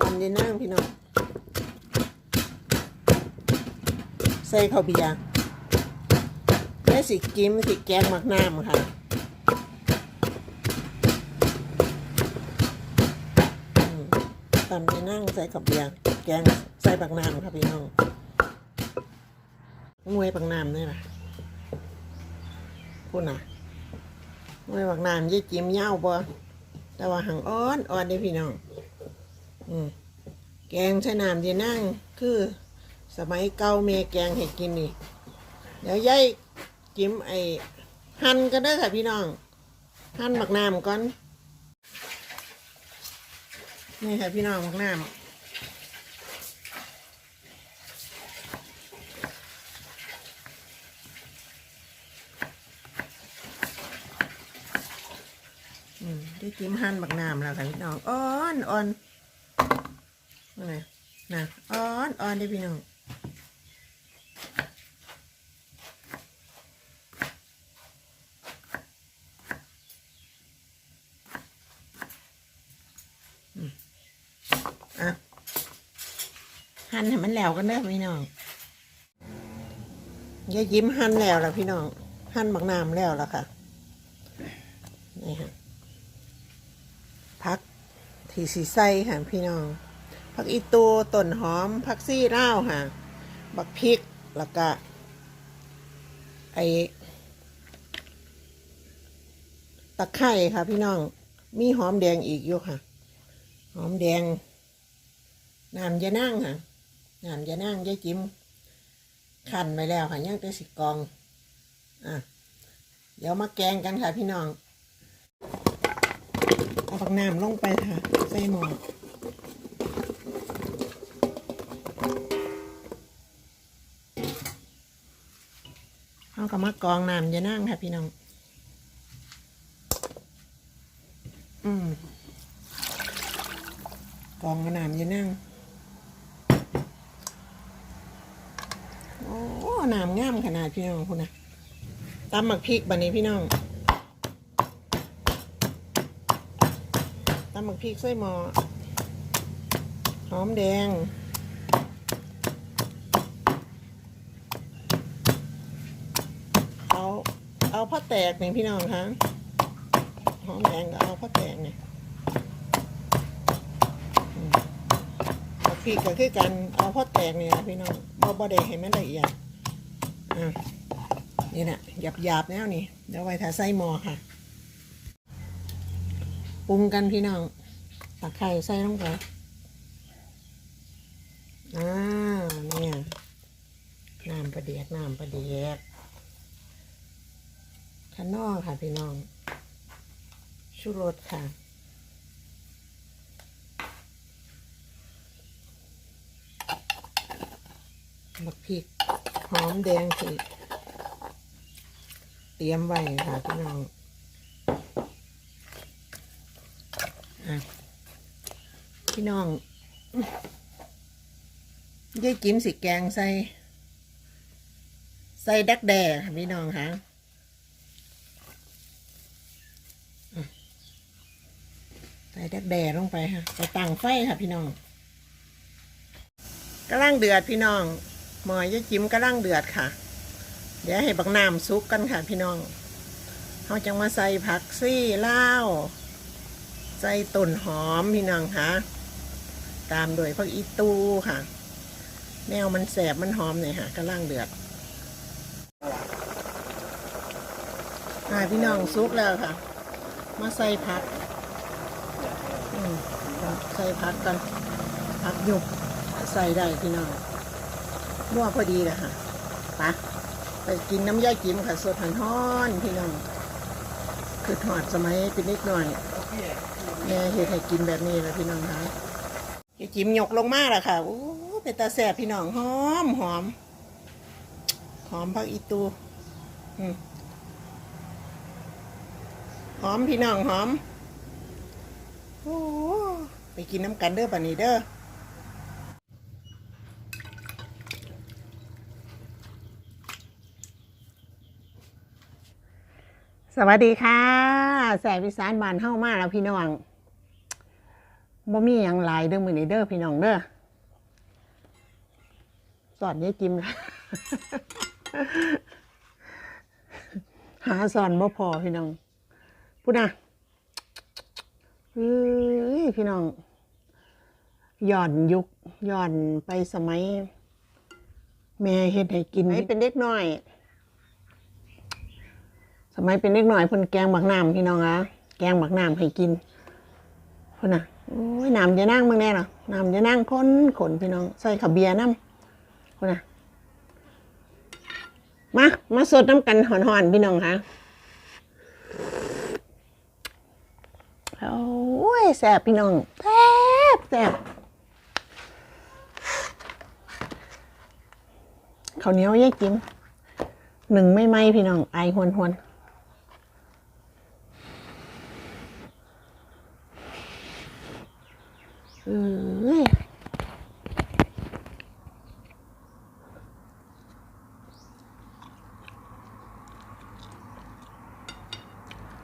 ตำยายนั่งพี่น้องใส่ข้าวเบียร์และสิกิมสิแกงหมักน้ำค่ะอืมตำยายนั่งใส่ข้าวเบียร์แกงใส่บักน้ำค่ะพี่น้องงวยบักน้ำนี่ล่ะพูดนะงวยบักน้ำยี่จิ้มเย้าบ่แต่ว่าหังอ่อนอ่อนได้พี่น้อง แกงใช้น้ำยายนั่งคือสมัยเก่าเมแกงให้กินนี่ เดี๋ยวยายจิ้มไอ้หั่นกันเด้ค่ะพี่น้อง หั่นหมักน้ำก่อน นี่ค่ะพี่น้องหมักน้ำอืมได้จิ้มหั่นหมักน้ำแล้วค่ะพี่น้องอ่อนอ่อน ว่าไงนะอ่อนอ่อนได้พี่น้องอะหั่นให้มันแล้วกันเด้อพี่น้องยายยิ้มหั่นแล้วล่ะพี่น้องหั่นบักน้ำแล้วล่ะค่ะนี่ค่ะพักที่สีไส้ค่ะพี่น้อง ผักอีตูต้นหอมผักซี่เล่าค่ะ บักพริกแล้วก็ไอตะไคร่ค่ะ พี่น้อง มีหอมแดงอีกอยู่ค่ะ หอมแดงน้ำยานั่งค่ะน้ำยานั่งยายจิ้มขันไปแล้วค่ะย่างต่สิกอง อะ เดี๋ยวมาแกงกันค่ะ พี่น้อง เอาผักน้ำลงไปค่ะ ใส่หม้อ เอากับมากองน้ำยานั่งค่ะพี่น้อง อืมกองกระน่ำอยังนั่ง โอ้นามงามขนาดพี่น้องคุณนะตำหมักพริกบันนี้พี่น้องตำหมักพริกใส่หม้อหอมแดง เอา เอาผ้าแตกเนี่ยพี่น้องคะหอมแดงก็เอาผ้าแตกเนี่ยเอาพริกก็คือกันเอาพอแตกเนี่ยพี่น้องบ่บ่ได้ให้มันละเอียดอะนี่นะหยาบหยาบแล้วนี่เดี๋ยวไว้ทาใส่หม้อค่ะปรุงกันพี่น้องตักไข่ใส่ลงไปอ่าเนี่ยน้ำประเดียกน้ำประเดียก ข้างนอกค่ะพี่น้อง ชูรสค่ะ บักพริก หอมแดงสิเตรียมไว้ค่ะพี่น้องอพี่น้องยายจิ้มสิแกงใส่ ใส่ดักแด่ค่ะพี่น้องค่ะ ส่ดักแด่ลงไปค่ะใส่ตั้งไฟค่ะพี่น้องกำลังเดือดพี่น้องหมอยยายจิ้มกำลังเดือดค่ะ เดี๋ยวให้บักน้ำซุกกันค่ะพี่น้องเขาจะมาใส่ผักซี่เล่าใส่ต้นหอมพี่น้องค่ะตามโดวยผักอีตูค่ะ แนวมันแสบมันหอมเนี่ยค่ะกำลังเดือดอ่าพี่น้องซุกแล้วค่ะ มาใส่ผัก ใส่ผักกันผักหยุบใส่ได้พี่น้องมั่วพอดีเลยค่ะปะไปกินน้ำย่าจิ้มค่ะ สดหันห้อนพี่น้อง คือถอดสมัยเป็นนิดหน่อยแม่เฮ็ดให้กินแบบนี้แหละพี่น้องคะย่าจิ้มยกลงมาแล้วค่ะโอ้เป็นตาแสบพี่น้องหอมหอมหอมผักอีตูหอมพี่น้องหอมโอ้ ไปกินน้ำกันเด้อป่านนี้เด้อสวัสดีค่ะแสบพิสานบานเข้ามาแล้วพี่น้องบ่มีหยังหลายเด้อมือนี้เด้อพี่น้องเด้อสอนยายจิมหาสอนบ่พอพี่น้องพูดนะ พี่น้องย้อนยุคย้อนไปสมัย แม่เฮ็ดให้กินให้เป็นเด็กน้อย สมัยเป็นเด็กน้อยเพิ่นแกงบักน้ำพี่น้องอะแกงบักน้ำให้กินพุ่นน่ะโอ้ยน้ำจะนั่งมึงแน่หรอน้ำจะนั่งค้นขนพี่น้อง ใส่ขับเบียร์น้ำพุ่นน่ะมามาสดน้ำกันหอนๆพี่น้องค่ะโอ้ย แสบพี่น้องแสบแสบข้าวเหนียวแยกจิ้มหนึ่งไม่ไหมพี่น้อง ไอหวนหวนเอ้ย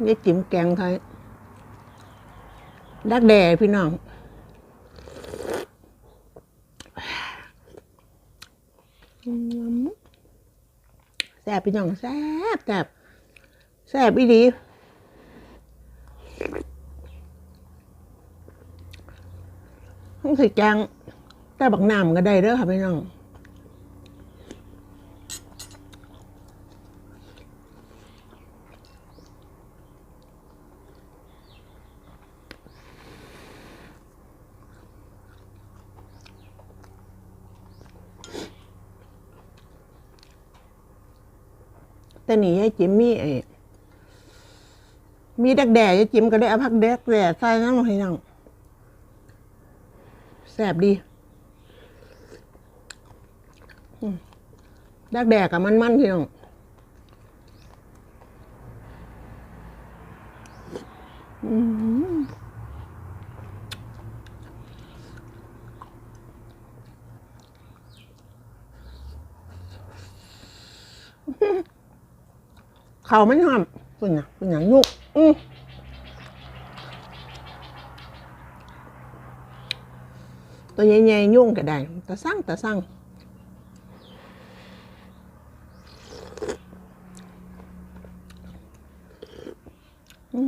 นี่จิ้มแกงไทย ดักแด่พี่น้อง แซ่บพี่น้องแซ่บแซ่บแซ่บอีดีต้องสิแกงแต่บักน้ำก็ได้เด้อค่ะพี่น้อง แต่นี่ยายจิมมีไอ้มีดักแด่ยายจิมก็ได้เอาผักแดกแด่ใส่น้ำให้น้องแซ่บดีอืมดักแดกับมันมันๆพี่น้องอืม เขามันหอมเป็นหยังเป็นหยังยุกอืมตัวใหญ่ๆยุ่งก็ได้ตะสั่งตะสั่งอื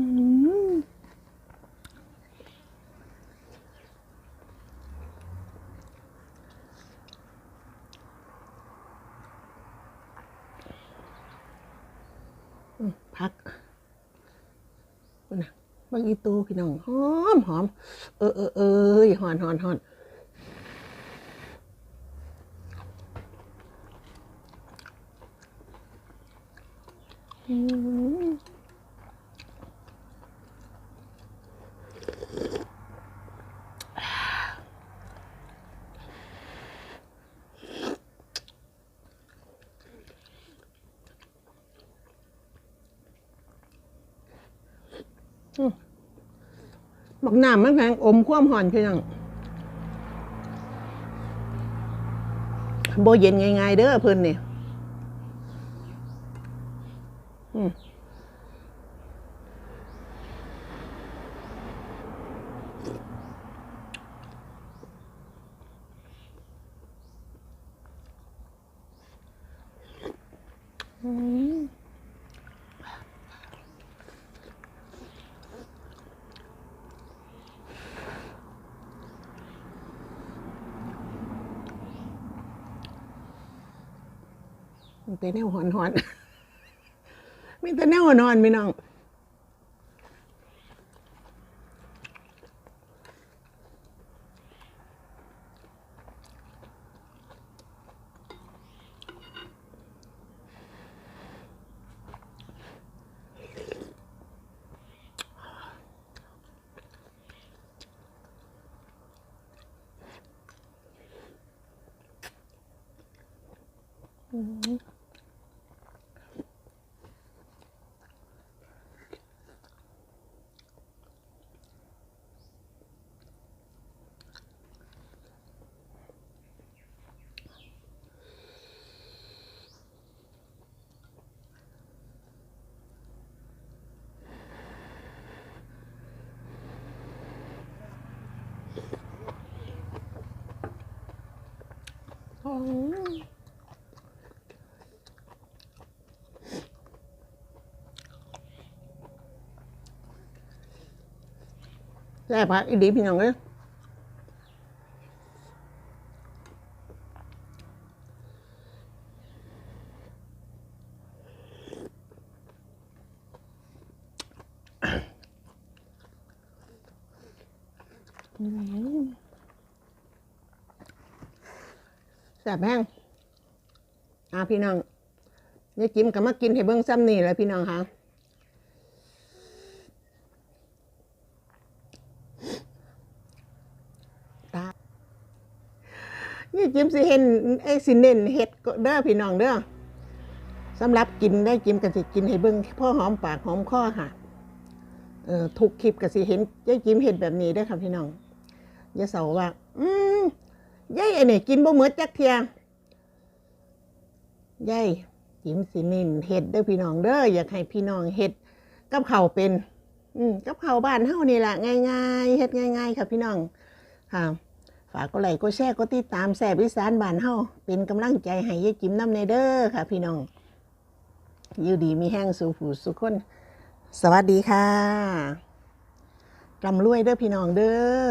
ม พักนนะบางอีตูพี่น้องหอมหอมเออเออเออหอนหอนหอนอืม บักน้ำมันแพงอมคว่มหอนพี่น้องโบเย็นง่ายๆเด้อเพิ่นนี่อืม มีแต่แนวหอนหอนมีแต่แนวหอนหอนพี่น้องอ แซ่บผักอีดีพี่น้องเอ้ยอืมแซ่บแห้งอ่าพี่น้องยายจิ้มก็มากินให้เบิ่งซ้ำนี่แหละพี่น้องค่ะตานี่จิ้มสิเห็นไอ้สิเน้นเห็ดเด้อพี่น้องเด้อสำหรับกินได้จิ้มกันสิกินให้เบิ่งพ่อหอมปากหอมคอค่ะเออทุกคลิปก็สิเห็นยายจิ้มเห็ดแบบนี้เด้อค่ะพี่น้องอย่าเสาว่า อืม ยายไอ้นี่กินบ่เหมือจักเทียยายจิ้มสิน้นเห็ดเด้อพี่น้องเด้ออยากให้พี่น้องเห็ดกับเข้าเป็น อืมกับเข้าบ้านเฮานี่แหละง่ายๆเฮ็ดง่าย ๆ ค่ะพี่น้องค่ะฝากกดไลค์กดแชร์กดติดตามแสบวิสานบ้านเฮาเป็นกำลังใจให้ยายจิ๋มน้ำในเด้อค่ะ พี่น้องอยู่ดีมีแห้งสู่ผู้สุขคน สวัสดีค่ะรำรวยเด้อพี่น้องเด้อ